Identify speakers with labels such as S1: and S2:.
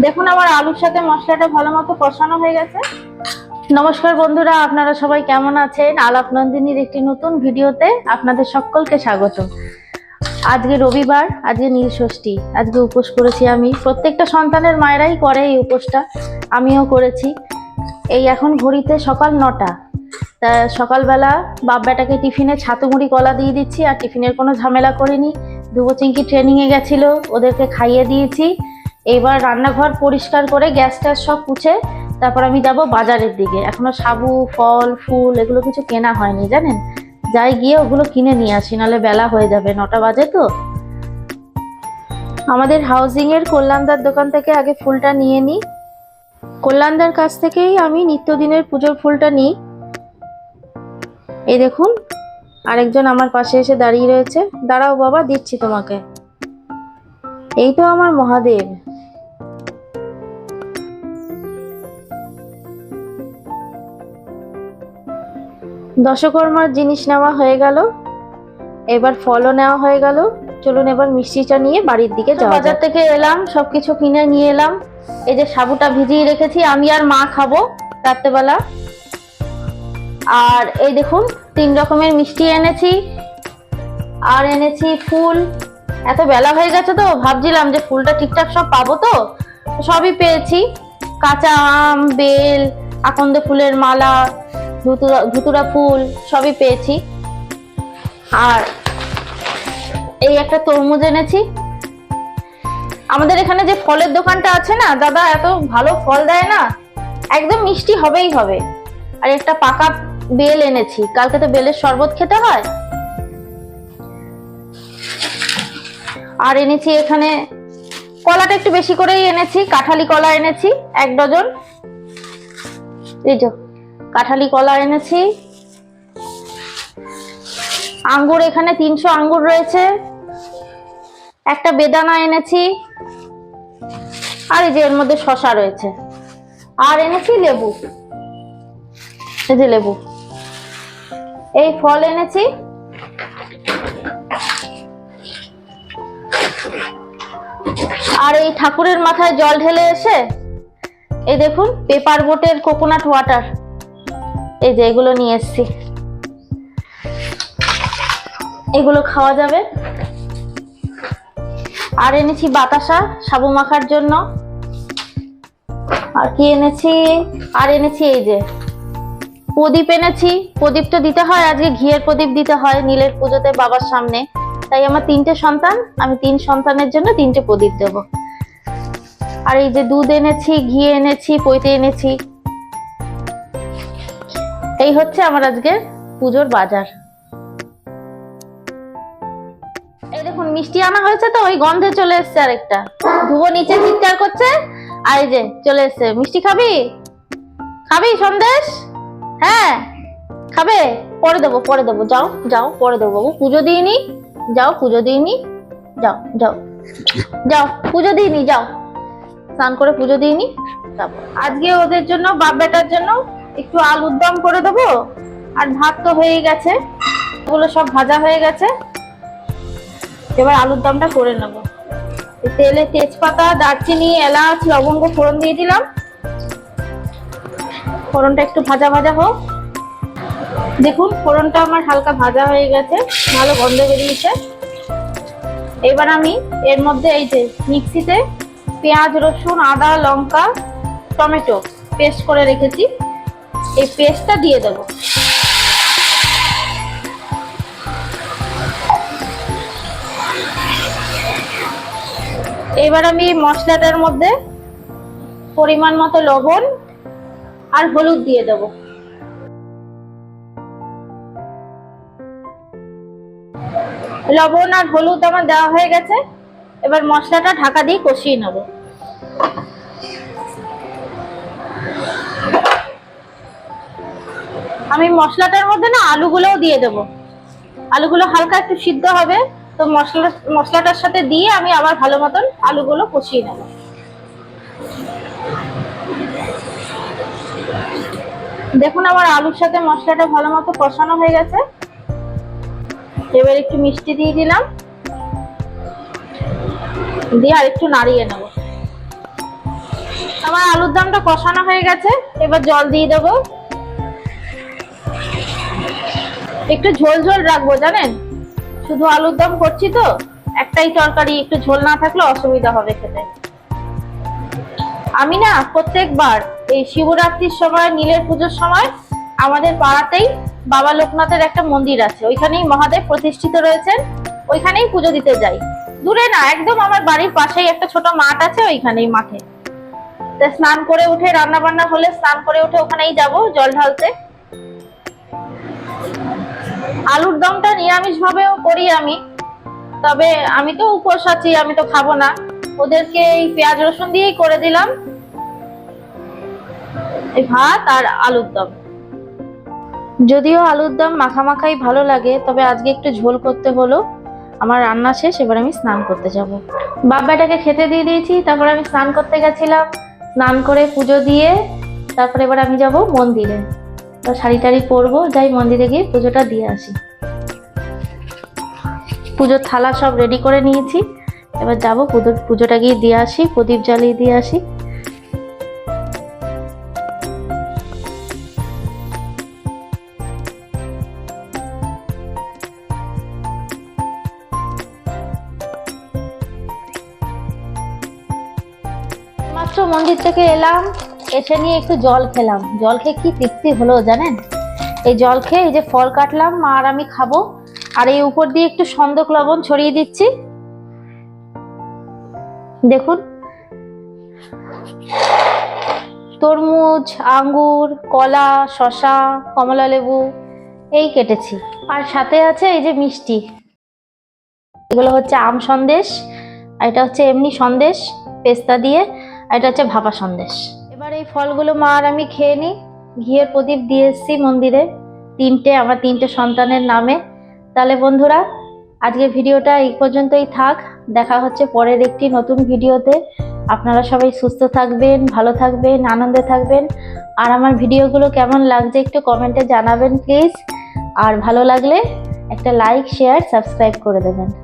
S1: দেখুন, আমার আলুর সাথে মশলাটা ভালো মতো কষানো হয়ে গেছে। নমস্কার বন্ধুরা, আপনারা সবাই কেমন আছেন? আলাপ নন্দিনীর একটি নতুন ভিডিওতে আপনাদের সকলকে স্বাগত আজকে রবিবার, আজকে নীল ষষ্ঠী। আজকে উপোস করেছি আমি। প্রত্যেকটা সন্তানের মায়েরাই করে এই উপোসটা। আমিও করেছি। এই এখন ঘড়িতে সকাল নটা। তা সকালবেলা বাপ বেটাকে টিফিনে ছাতু মুড়ি কলা দিয়ে দিচ্ছি, আর টিফিনের কোনো ঝামেলা করিনি। দুবো চিঙ্কি ট্রেনিংয়ে গেছিল, ওদেরকে খাইয়ে দিয়েছি। এবার রান্নাঘর পরিষ্কার করে গ্যাস ট্যাস সব পুছে তারপর আমি যাব বাজারের দিকে। এখনও সাবু, ফল, ফুল এগুলো কিছু কেনা হয়নি, জানেন? যাই গিয়ে ওগুলো কিনে নিয়ে আসি, নাহলে বেলা হয়ে যাবে, নটা বাজে তো। আমাদের হাউজিং এর কল্যাণদার দোকান থেকে আগে ফুলটা নিয়ে নিই কল্যাণদার কাছ থেকেই আমি নিত্যদিনের পুজোর ফুলটা নিই। এই দেখুন, আরেকজন আমার পাশে এসে দাঁড়িয়ে রয়েছে। দাঁড়াও বাবা, দিচ্ছি তোমাকে। এই তো আমার মহাদেব। দশকর্মার জিনিস নেওয়া হয়ে গেল এবার ফলও নেওয়া হয়ে গেল। চলুন এবার মিষ্টিটা নিয়ে বাড়ির দিকে যাওয়া বাজার থেকে এলাম সবকিছু কিনে নিয়ে এলাম। এই যে সাবুটা ভিজিয়ে রেখেছি আমি আর মা খাব রাত্রেবেলা। আর এই দেখুন তিন রকমের মিষ্টি এনেছি। আর এনেছি ফুল। এত বেলা হয়ে গেছে তো ভাবছিলাম যে ফুলটা ঠিকঠাক সব পাবো তো সবই পেয়েছি। কাঁচা আম বেল আকন্দ ফুলের মালা ধুতুরা ধুতুরা ফুল সবই পেয়েছি। আর এই একটা তরমুজ এনেছি। আমাদের এখানে যে ফলের দোকানটা আছে না, দাদা এত ভালো ফল দেয় না, একদম মিষ্টি হবেই হবে। আর একটা পাকা বেল এনেছি, কালকে তো বেলের শরবত খেতে হয়। আর এনেছি এখানে কলাটা একটু বেশি করেই এনেছি, কাঁঠালি কলা এনেছি, এক ডজন। এই কাঁঠালি কলা এনেছি। আঙ্গুর এখানে তিনশো আঙ্গুর রয়েছে। একটা বেদানা এনেছি। আর এই যে এর মধ্যে শশা রয়েছে। আর এনেছি লেবু। এই যে লেবু। এই ফল এনেছি। আর এই ঠাকুরের মাথায় জল ঢেলে এসে, এই দেখুন, পেপার বোটের কোকোনাট ওয়াটার এই যে এগুলো নিয়ে এসছি। এগুলো খাওয়া যাবে। আর এনেছি বাতাসা সাবু মাখার জন্য। আর কি এনেছি? আর এনেছি এই যে। প্রদীপ এনেছি। প্রদীপ তো দিতে হয়, আজকে ঘিয়ের প্রদীপ দিতে হয়, নীলের পুজোতে বাবার সামনে। তাই আমার তিনটে সন্তান, আমি তিন সন্তানের জন্য তিনটে প্রদীপ দেব। আর এই যে দুধ এনেছি, ঘি এনেছি, পৈতে এনেছি। এই হচ্ছে আমার আজকে পুজোর বাজার। এই দেখুন, মিষ্টি আনা হয়েছে তো, ওই গন্ধে চলে এসছে আরেকটা। ধুবো নিচে চিৎকার করছে, আর যে চলে এসছে। মিষ্টি খাবি? খাবি, সন্দেশ? হ্যাঁ খাবে? পরে দেবো পরে দেবো। যাও যাও, পরে দেবো বাবু। পুজো দিইনি, যাও, পুজো দিইনি। যাও যাও। যাও, পুজো দিইনি, যাও। স্নান করে পুজো দিইনি আজকে ওদের জন্য বাপ বেটার জন্য একটু আলুর দম করে দেবো, আর ভাত তো হয়ে গেছে। ওগুলো সব ভাজা হয়ে গেছে। এবার আলুর দমটা করে নেব। তেলে তেজপাতা, দারচিনি, এলাচ, লবঙ্গ ফোড়ন দিয়ে দিলাম। ফোড়নটা একটু ভাজা ভাজা হোক। দেখুন, ফোড়নটা আমার হালকা ভাজা হয়ে গেছে, ভালো গন্ধ বেরিয়েছে। এবার আমি এর মধ্যে এই যে মিক্সিতে পেঁয়াজ, রসুন, আদা, লঙ্কা, টমেটো পেস্ট করে রেখেছি। এই পেস্টটা দিয়ে দেব। এবার আমি মশলাটার মধ্যে পরিমাণ মতো লবণ আর হলুদ দিয়ে দেবো। লবণ আর হলুদ আমার দেওয়া হয়ে গেছে। এবার মশলাটা ঢাকা দিয়ে কষিয়ে নেব। আমি মশলাটার মধ্যে না আলুগুলোও দিয়ে দেব। আলুগুলো হালকা একটু সিদ্ধ হবে, তো মশলা, মশলাটার সাথে দিয়ে আমি আবার ভালো মতন আলুগুলো কষিয়ে নেব। দেখুন আমার আলুর সাথে মশলাটা ভালো মতো কষানো হয়ে গেছে। এবার একটু মিষ্টি দিয়ে দিলাম। দিয়ে আর একটু নাড়িয়ে নেব। আমার আলুর দমটা কষানো হয়ে গেছে, এবার জল দিয়ে দেবো। একটু ঝোল ঝোল রাখব, জানেন? শুধু আলুর দম করছি তো, একটাই তরকারি, একটু ঝোল না থাকলে অসুবিধা হবে খেতে। আমি না প্রত্যেকবার এই শিবরাত্রির সময়, নীলের পুজোর সময় আমাদের পাড়াতেই বাবা লোকনাথের একটা মন্দির আছে। ওইখানেই মহাদেব প্রতিষ্ঠিত রয়েছেন, ওইখানেই পুজো দিতে যাই। দূরে না, একদম আমার বাড়ির পাশেই একটা ছোট মাঠ আছে ওইখানেই মাঠে। স্নান করে উঠে রান্না বান্না হলে স্নান করে উঠে ওখানেই যাব জল ঢালতে। আলুর দমটা নিরামিষ ভাবেও করি আমি। তবে আমি তো উপোস আছি, আমি তো খাব না। ওদেরকে এই পেঁয়াজ রসুন দিয়েই করে দিলাম। এই ভাত আর আলুর দম। যদিও আলুর দম মাখা মাখাই ভালো লাগে, তবে আজকে একটু ঝোল করতে হলো। আমার রান্না শেষ, এবার আমি স্নান করতে যাব। বাবাটাকে খেতে দিয়ে দিয়েছি, তারপর আমি স্নান করতে গেছিলাম। স্নান করে পুজো দিয়ে, তারপরে এবার আমি যাব মন্দিরে। শাড়ি টাড়ি পরবো, যাই মন্দিরে গিয়ে পুজোটা দিয়ে আসি। পুজোর থালা সব রেডি করে নিয়েছি। এবার যাব পুজো পুজোটা গিয়ে দিয়ে আসি, প্রদীপ জ্বালিয়ে দিয়ে আসি। মাত্র মন্দির থেকে এলাম। এসে নিয়ে একটু জল খেলাম। জল খেয়ে কি তৃপ্তি হলো জানেন? এই জল খেয়ে এই যে ফল কাটলাম, আর আমি খাব। আর এই উপর দিয়ে একটু সন্দক লবণ ছড়িয়ে দিচ্ছি। দেখুন। তরমুজ, আঙ্গুর, কলা শশা কমলা লেবু, এই কেটেছি। আর সাথে আছে এই যে মিষ্টি। এগুলো হচ্ছে আম সন্দেশ, আর এটা হচ্ছে এমনি সন্দেশ, পেস্তা দিয়ে, আর এটা হচ্ছে ভাপা সন্দেশ। এবার এই ফলগুলো মা আর আমি খেয়ে নিই। ঘিয়ের প্রদীপ দিয়ে এসছি মন্দিরে। তিনটে, আমার তিনটে সন্তানের নামে। তাহলে বন্ধুরা, আজকের ভিডিওটা এই পর্যন্তই থাক। দেখা হচ্ছে পরের একটি নতুন ভিডিওতে। আপনারা সবাই সুস্থ থাকবেন, ভালো থাকবেন, আনন্দে থাকবেন। আর আমার ভিডিওগুলো কেমন লাগছে একটু কমেন্টে জানাবেন, প্লিজ। আর ভালো লাগলে একটা লাইক, শেয়ার, সাবস্ক্রাইব করে দেবেন।